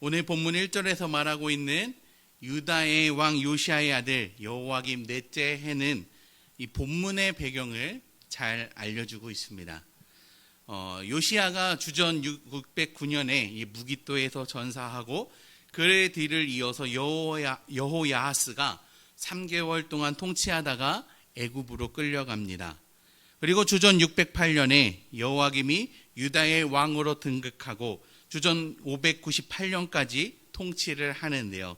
오늘 본문 1절에서 말하고 있는 유다의 왕 요시아의 아들 여호와김 넷째 해는 이 본문의 배경을 잘 알려주고 있습니다. 어, 요시아가 주전 609년에 이 무기또에서 전사하고 그의 뒤를 이어서 여호야, 여호야하스가 3개월 동안 통치하다가 애굽으로 끌려갑니다. 그리고 주전 608년에 여호와김이 유다의 왕으로 등극하고 주전 598년까지 통치를 하는데요.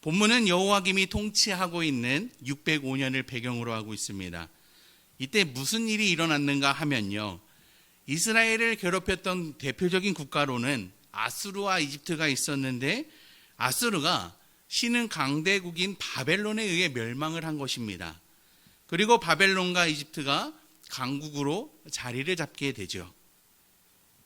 본문은 여호와김이 통치하고 있는 605년을 배경으로 하고 있습니다. 이때 무슨 일이 일어났는가 하면요. 이스라엘을 괴롭혔던 대표적인 국가로는 아수르와 이집트가 있었는데 아수르가 신은 강대국인 바벨론에 의해 멸망을 한 것입니다. 그리고 바벨론과 이집트가 강국으로 자리를 잡게 되죠.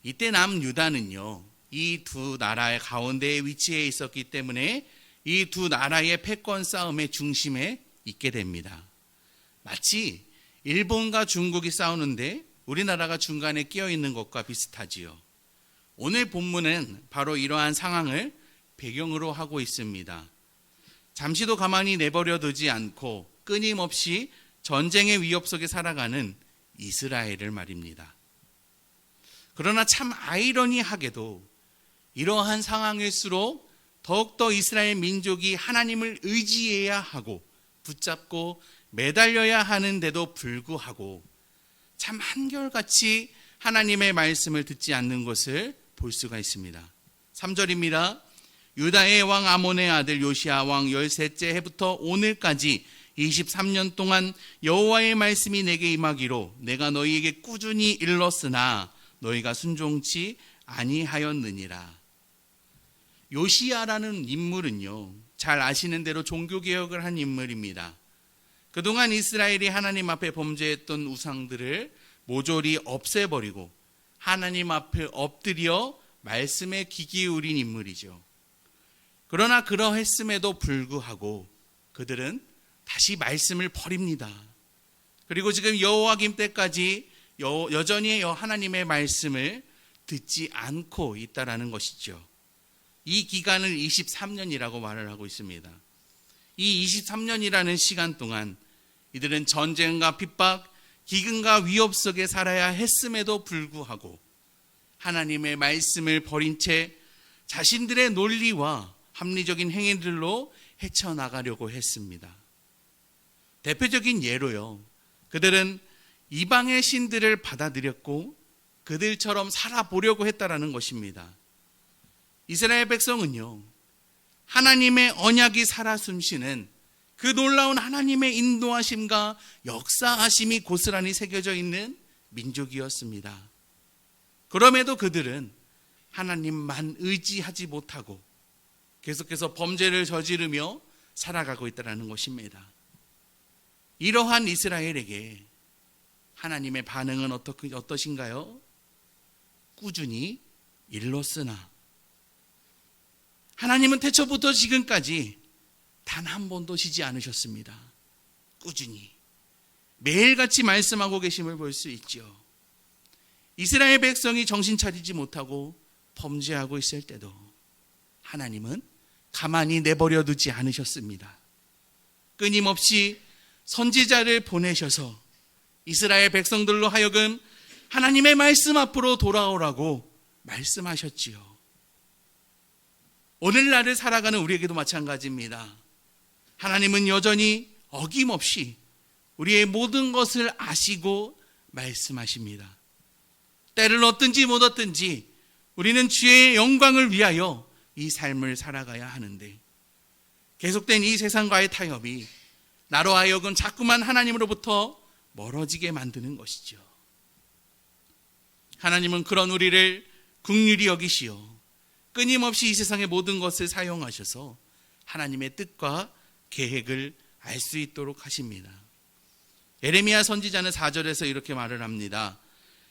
이때 남 유다는요, 이 두 나라의 가운데에 위치해 있었기 때문에 이 두 나라의 패권 싸움의 중심에 있게 됩니다. 마치 일본과 중국이 싸우는데 우리나라가 중간에 끼어 있는 것과 비슷하지요. 오늘 본문은 바로 이러한 상황을 배경으로 하고 있습니다. 잠시도 가만히 내버려 두지 않고 끊임없이 전쟁의 위협 속에 살아가는 이스라엘을 말입니다. 그러나 참 아이러니하게도 이러한 상황일수록 더욱더 이스라엘 민족이 하나님을 의지해야 하고 붙잡고 매달려야 하는데도 불구하고 참 한결같이 하나님의 말씀을 듣지 않는 것을 볼 수가 있습니다. 3절입니다. 유다의 왕 아몬의 아들 요시아 왕 13째 해부터 오늘까지 23년 동안 여호와의 말씀이 내게 임하기로 내가 너희에게 꾸준히 일렀으나 너희가 순종치 아니하였느니라. 요시아라는 인물은요. 잘 아시는 대로 종교 개혁을 한 인물입니다. 그동안 이스라엘이 하나님 앞에 범죄했던 우상들을 모조리 없애버리고 하나님 앞에 엎드려 말씀에 귀 기울인 인물이죠. 그러나 그러했음에도 불구하고 그들은 다시 말씀을 버립니다. 그리고 지금 여호와 김 때까지 여, 여전히 하나님의 말씀을 듣지 않고 있다라는 것이죠. 이 기간을 23년이라고 말을 하고 있습니다. 이 23년이라는 시간 동안 이들은 전쟁과 핍박, 기근과 위협 속에 살아야 했음에도 불구하고 하나님의 말씀을 버린 채 자신들의 논리와 합리적인 행위들로 헤쳐나가려고 했습니다. 대표적인 예로요. 그들은 이방의 신들을 받아들였고 그들처럼 살아보려고 했다라는 것입니다. 이스라엘 백성은요. 하나님의 언약이 살아 숨쉬는 그 놀라운 하나님의 인도하심과 역사하심이 고스란히 새겨져 있는 민족이었습니다. 그럼에도 그들은 하나님만 의지하지 못하고 계속해서 범죄를 저지르며 살아가고 있다는 것입니다. 이러한 이스라엘에게 하나님의 반응은 어떠신가요? 꾸준히 일렀으나 하나님은 태초부터 지금까지 단 한 번도 쉬지 않으셨습니다. 꾸준히 매일같이 말씀하고 계심을 볼 수 있죠. 이스라엘 백성이 정신 차리지 못하고 범죄하고 있을 때도 하나님은 가만히 내버려 두지 않으셨습니다. 끊임없이 선지자를 보내셔서 이스라엘 백성들로 하여금 하나님의 말씀 앞으로 돌아오라고 말씀하셨지요. 오늘날을 살아가는 우리에게도 마찬가지입니다. 하나님은 여전히 어김없이 우리의 모든 것을 아시고 말씀하십니다. 때를 얻든지 못 얻든지 우리는 주의 영광을 위하여 이 삶을 살아가야 하는데 계속된 이 세상과의 타협이 나로 하여금 자꾸만 하나님으로부터 멀어지게 만드는 것이죠. 하나님은 그런 우리를 국률이 여기시어 끊임없이 이 세상의 모든 것을 사용하셔서 하나님의 뜻과 계획을 알 수 있도록 하십니다. 에레미야 선지자는 4절에서 이렇게 말을 합니다.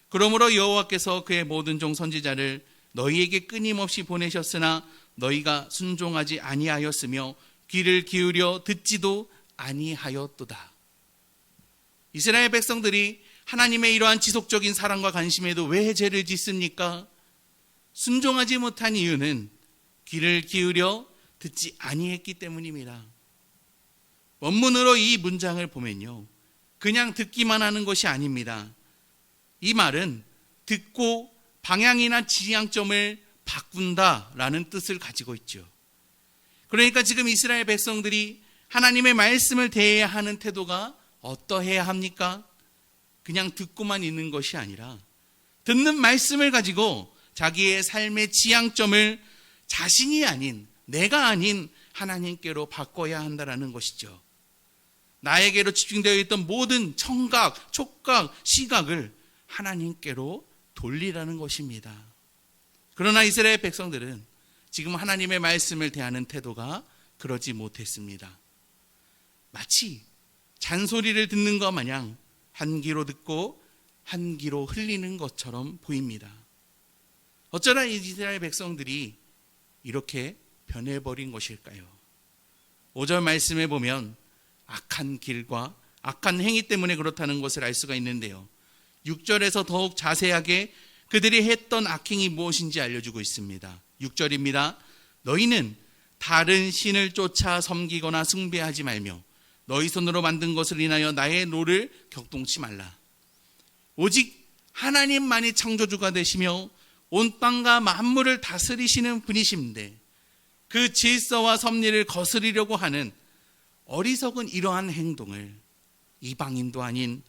그러므로 여호와께서 그의 모든 종 선지자를 너희에게 끊임없이 보내셨으나 너희가 순종하지 아니하였으며 귀를 기울여 듣지도 아니하였도다. 이스라엘 백성들이 하나님의 이러한 지속적인 사랑과 관심에도 왜 죄를 짓습니까? 순종하지 못한 이유는 귀를 기울여 듣지 아니했기 때문입니다. 원문으로 이 문장을 보면요. 그냥 듣기만 하는 것이 아닙니다. 이 말은 듣고 방향이나 지향점을 바꾼다라는 뜻을 가지고 있죠. 그러니까 지금 이스라엘 백성들이 하나님의 말씀을 대해야 하는 태도가 어떠해야 합니까? 그냥 듣고만 있는 것이 아니라 듣는 말씀을 가지고 자기의 삶의 지향점을 자신이 아닌 내가 아닌 하나님께로 바꿔야 한다라는 것이죠. 나에게로 집중되어 있던 모든 청각, 촉각, 시각을 하나님께로 돌리라는 것입니다. 그러나 이스라엘 백성들은 지금 하나님의 말씀을 대하는 태도가 그러지 못했습니다. 마치 잔소리를 듣는 것 마냥 한 귀로 듣고 한 귀로 흘리는 것처럼 보입니다. 어쩌나 이스라엘 백성들이 이렇게 변해버린 것일까요? 5절 말씀에 보면 악한 길과 악한 행위 때문에 그렇다는 것을 알 수가 있는데요. 6절에서 더욱 자세하게 그들이 했던 악행이 무엇인지 알려주고 있습니다. 6절입니다. 너희는 다른 신을 쫓아 섬기거나 숭배하지 말며 너희 손으로 만든 것을 인하여 나의 노를 격동치 말라. 오직 하나님만이 창조주가 되시며 온 땅과 만물을 다스리시는 분이신데 그 질서와 섭리를 거스리려고 하는 어리석은 이러한 행동을 이방인도 아닌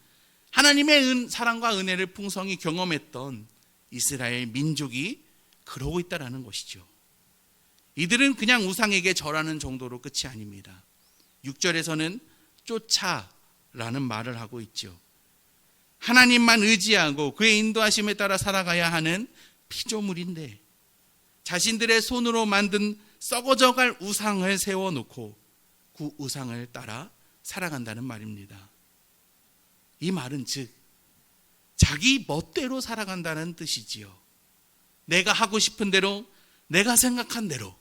하나님의 은, 사랑과 은혜를 풍성히 경험했던 이스라엘 민족이 그러고 있다라는 것이죠. 이들은 그냥 우상에게 절하는 정도로 끝이 아닙니다. 6절에서는 쫓아라는 말을 하고 있죠. 하나님만 의지하고 그의 인도하심에 따라 살아가야 하는 피조물인데 자신들의 손으로 만든 썩어져 갈 우상을 세워놓고 그 우상을 따라 살아간다는 말입니다. 이 말은 즉 자기 멋대로 살아간다는 뜻이지요. 내가 하고 싶은 대로, 내가 생각한 대로,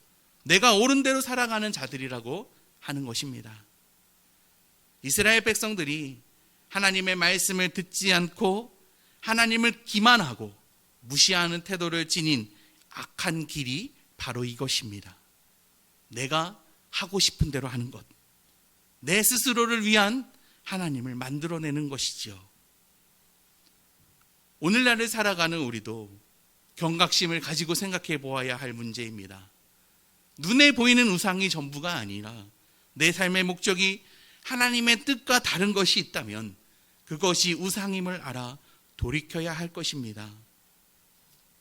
내가 옳은 대로 살아가는 자들이라고 하는 것입니다. 이스라엘 백성들이 하나님의 말씀을 듣지 않고 하나님을 기만하고 무시하는 태도를 지닌 악한 길이 바로 이것입니다. 내가 하고 싶은 대로 하는 것. 내 스스로를 위한 하나님을 만들어내는 것이죠. 오늘날을 살아가는 우리도 경각심을 가지고 생각해 보아야 할 문제입니다. 눈에 보이는 우상이 전부가 아니라 내 삶의 목적이 하나님의 뜻과 다른 것이 있다면 그것이 우상임을 알아 돌이켜야 할 것입니다.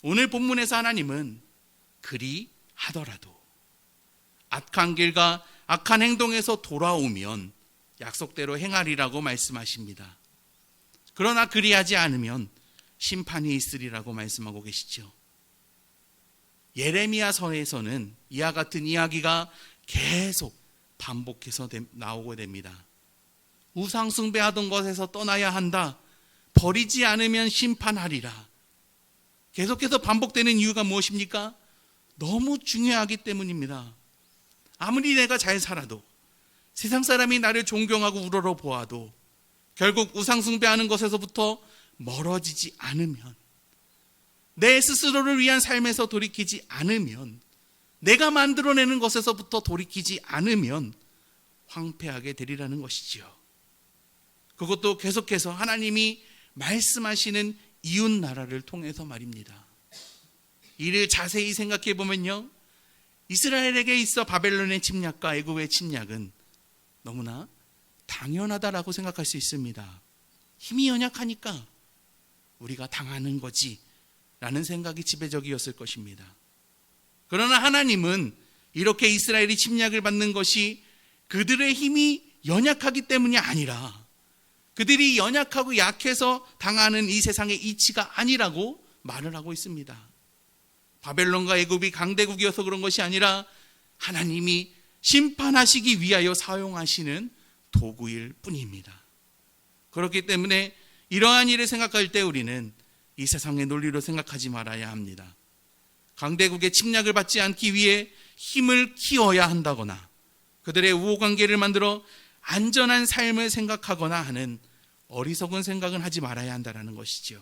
오늘 본문에서 하나님은 그리 하더라도 악한 길과 악한 행동에서 돌아오면 약속대로 행하리라고 말씀하십니다. 그러나 그리하지 않으면 심판이 있으리라고 말씀하고 계시죠. 예레미야서에서는 이와 같은 이야기가 계속 반복해서 나오고 됩니다. 우상 숭배하던 것에서 떠나야 한다. 버리지 않으면 심판하리라. 계속해서 반복되는 이유가 무엇입니까? 너무 중요하기 때문입니다. 아무리 내가 잘 살아도 세상 사람이 나를 존경하고 우러러 보아도 결국 우상 숭배하는 것에서부터 멀어지지 않으면 내 스스로를 위한 삶에서 돌이키지 않으면 내가 만들어내는 것에서부터 돌이키지 않으면 황폐하게 되리라는 것이지요. 그것도 계속해서 하나님이 말씀하시는 이웃 나라를 통해서 말입니다. 이를 자세히 생각해 보면요. 이스라엘에게 있어 바벨론의 침략과 애굽의 침략은 너무나 당연하다라고 생각할 수 있습니다. 힘이 연약하니까 우리가 당하는 거지 라는 생각이 지배적이었을 것입니다. 그러나 하나님은 이렇게 이스라엘이 침략을 받는 것이 그들의 힘이 연약하기 때문이 아니라 그들이 연약하고 약해서 당하는 이 세상의 이치가 아니라고 말을 하고 있습니다. 바벨론과 애굽이 강대국이어서 그런 것이 아니라 하나님이 심판하시기 위하여 사용하시는 도구일 뿐입니다. 그렇기 때문에 이러한 일을 생각할 때 우리는 이 세상의 논리로 생각하지 말아야 합니다. 강대국의 침략을 받지 않기 위해 힘을 키워야 한다거나 그들의 우호관계를 만들어 안전한 삶을 생각하거나 하는 어리석은 생각은 하지 말아야 한다는 것이지요.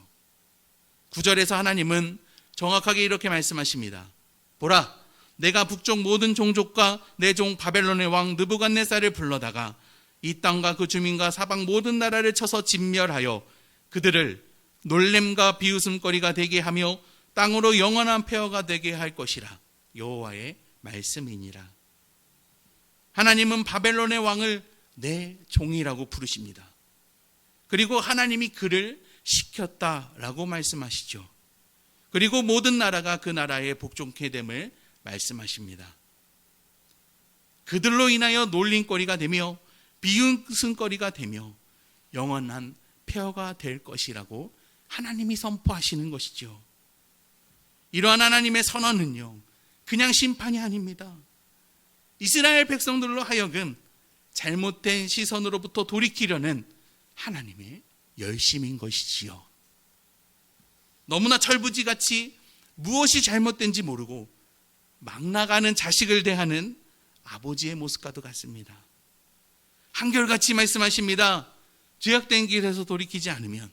구절에서 하나님은 정확하게 이렇게 말씀하십니다. 보라, 내가 북쪽 모든 종족과 내 종 바벨론의 왕 느부갓네살을 불러다가 이 땅과 그 주민과 사방 모든 나라를 쳐서 진멸하여 그들을 놀램과 비웃음거리가 되게 하며 땅으로 영원한 폐허가 되게 할 것이라 여호와의 말씀이니라. 하나님은 바벨론의 왕을 내 종이라고 부르십니다. 그리고 하나님이 그를 시켰다라고 말씀하시죠. 그리고 모든 나라가 그 나라에 복종케 됨을 말씀하십니다. 그들로 인하여 놀림거리가 되며 비웃음거리가 되며 영원한 폐허가 될 것이라고 하나님이 선포하시는 것이죠. 이러한 하나님의 선언은요, 그냥 심판이 아닙니다. 이스라엘 백성들로 하여금 잘못된 시선으로부터 돌이키려는 하나님의 열심인 것이지요. 너무나 철부지같이 무엇이 잘못된지 모르고 막 나가는 자식을 대하는 아버지의 모습과도 같습니다. 한결같이 말씀하십니다. 죄악된 길에서 돌이키지 않으면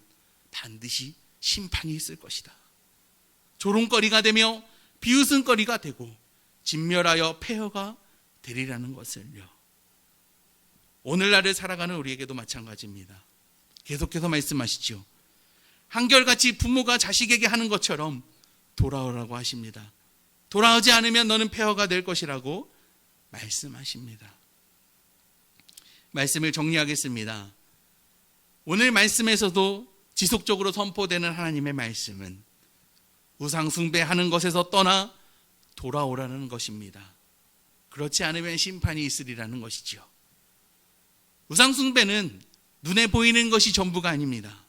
반드시 심판이 있을 것이다. 조롱거리가 되며 비웃음거리가 되고 진멸하여 폐허가 되리라는 것을요. 오늘날을 살아가는 우리에게도 마찬가지입니다. 계속해서 말씀하시죠. 한결같이 부모가 자식에게 하는 것처럼 돌아오라고 하십니다. 돌아오지 않으면 너는 폐허가 될 것이라고 말씀하십니다. 말씀을 정리하겠습니다. 오늘 말씀에서도 지속적으로 선포되는 하나님의 말씀은 우상숭배하는 것에서 떠나 돌아오라는 것입니다. 그렇지 않으면 심판이 있으리라는 것이죠. 우상숭배는 눈에 보이는 것이 전부가 아닙니다.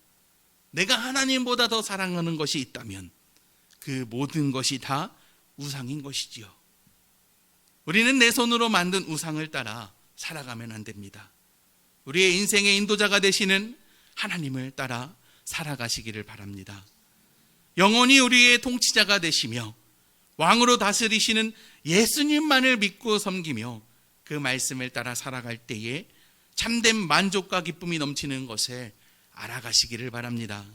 내가 하나님보다 더 사랑하는 것이 있다면 그 모든 것이 다 우상인 것이지요. 우리는 내 손으로 만든 우상을 따라 살아가면 안 됩니다. 우리의 인생의 인도자가 되시는 하나님을 따라 살아가시기를 바랍니다. 영원히 우리의 통치자가 되시며 왕으로 다스리시는 예수님만을 믿고 섬기며 그 말씀을 따라 살아갈 때에 참된 만족과 기쁨이 넘치는 것을 알아가시기를 바랍니다.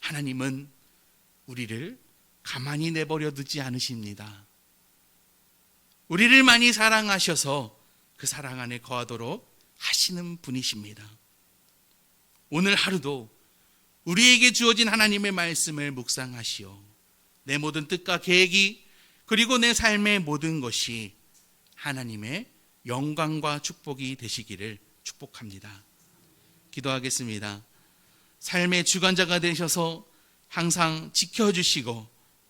하나님은 우리를 가만히 내버려 두지 않으십니다. 우리를 많이 사랑하셔서 그 사랑 안에 거하도록 하시는 분이십니다. 오늘 하루도 우리에게 주어진 하나님의 말씀을 묵상하시오. 내 모든 뜻과 계획이 그리고 내 삶의 모든 것이 하나님의 영광과 축복이 되시기를 축복합니다. 기도하겠습니다. 삶의 주관자가 되셔서 항상 지켜주시고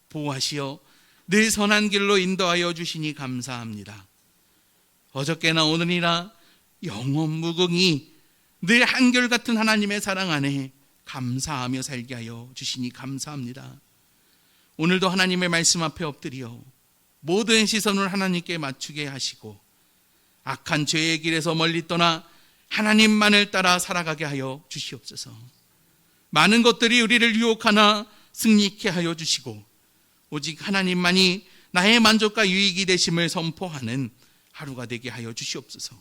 보호하시어 늘 선한 길로 인도하여 주시니 감사합니다. 어저께나 오늘이나 영원 무궁히 늘 한결같은 하나님의 사랑 안에 감사하며 살게 하여 주시니 감사합니다. 오늘도 하나님의 말씀 앞에 엎드려 모든 시선을 하나님께 맞추게 하시고 악한 죄의 길에서 멀리 떠나 하나님만을 따라 살아가게 하여 주시옵소서. 많은 것들이 우리를 유혹하나 승리케 하여 주시고 오직 하나님만이 나의 만족과 유익이 되심을 선포하는 하루가 되게 하여 주시옵소서.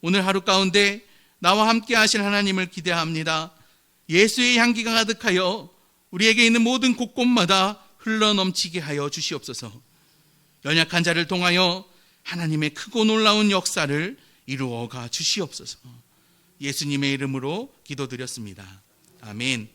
오늘 하루 가운데 나와 함께 하실 하나님을 기대합니다. 예수의 향기가 가득하여 우리에게 있는 모든 곳곳마다 흘러 넘치게 하여 주시옵소서. 연약한 자를 통하여 하나님의 크고 놀라운 역사를 이루어가 주시옵소서. 예수님의 이름으로 기도드렸습니다. 아멘.